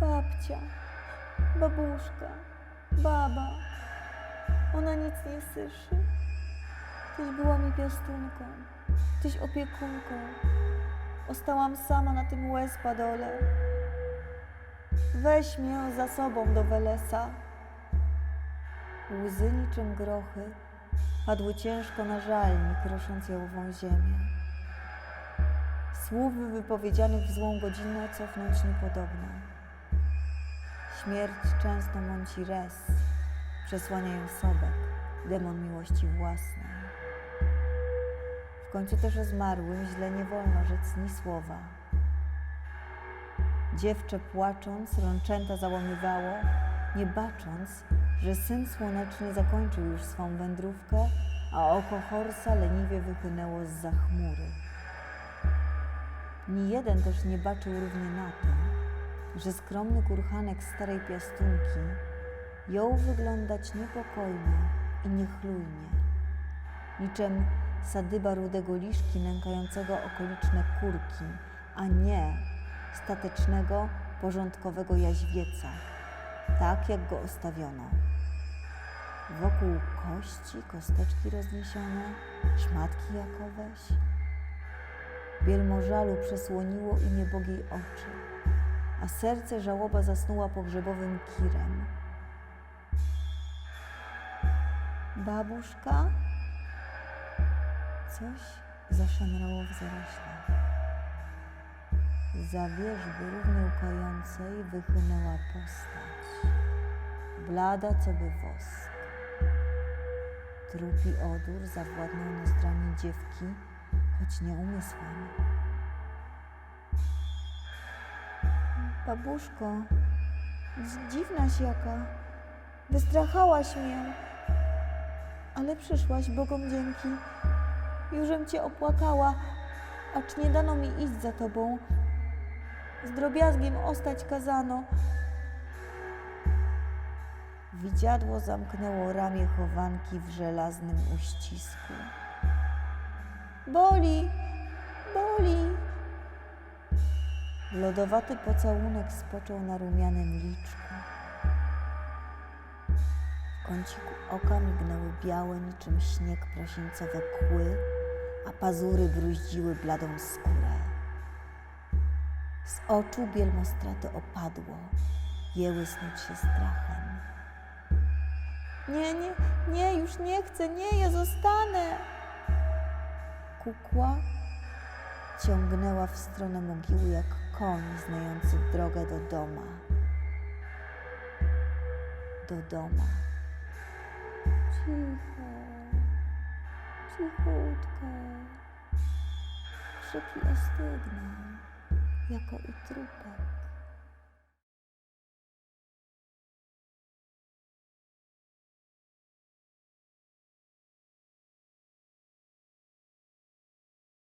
Babcia, babuszka, baba. Ona nic nie słyszy. Tyś była mi piastunką, tyś opiekunką. Ostałam sama na tym łezpadole. Weź mnie za sobą do Welesa. Łzy niczym grochy padły ciężko na żalnik, krosząc jałową ziemię. Słów wypowiedzianych w złą godzinę cofnąć niepodobno. Śmierć często mąci res, przesłaniają sobek, demon miłości własnej. W końcu też o zmarłym źle nie wolno rzec ni słowa. Dziewczę płacząc, rączęta załamywało, nie bacząc, że syn słoneczny zakończył już swą wędrówkę, a oko Horsa leniwie wychynęło z za chmury. Ni jeden też nie baczył równie na to, że skromny kurhanek starej piastunki jął wyglądać niepokojnie i niechlujnie, niczym sadyba rudego liszki nękającego okoliczne kurki, a nie statecznego, porządkowego jaźwieca, tak jak go ostawiono. Wokół kości, kosteczki rozniesione, szmatki jakoweś. Bielmo żalu przesłoniło i niebogiej oczy, a serce żałoba zasnuła pogrzebowym kirem. Babuszka? Coś zaszemrało w zaroślach. Za wierzby równie łkającej wychynęła postać, blada co by wosk. Trupi odór zawładnął nozdrami dziewki, choć nie umysłem. Babuszko, dzi- dziwnaś jaka, wystrachałaś mnie, ale przyszłaś Bogom dzięki. Jużem cię opłakała, acz nie dano mi iść za tobą. Z drobiazgiem ostać kazano. Widziadło zamknęło ramię chowanki w żelaznym uścisku. Boli, boli. Lodowaty pocałunek spoczął na rumianym liczku. W kąciku oka mignęły białe niczym śnieg prosińcowe kły, a pazury bruździły bladą skórę. Z oczu bielmostraty opadło, jęły snuć się strachem. Nie, nie, nie, już nie chcę, nie, ja zostanę. Kukła ciągnęła w stronę mogiły jak koń znający drogę do doma. Do doma. Cicho, cichutko. Krzyki ostygną, jako i trupek.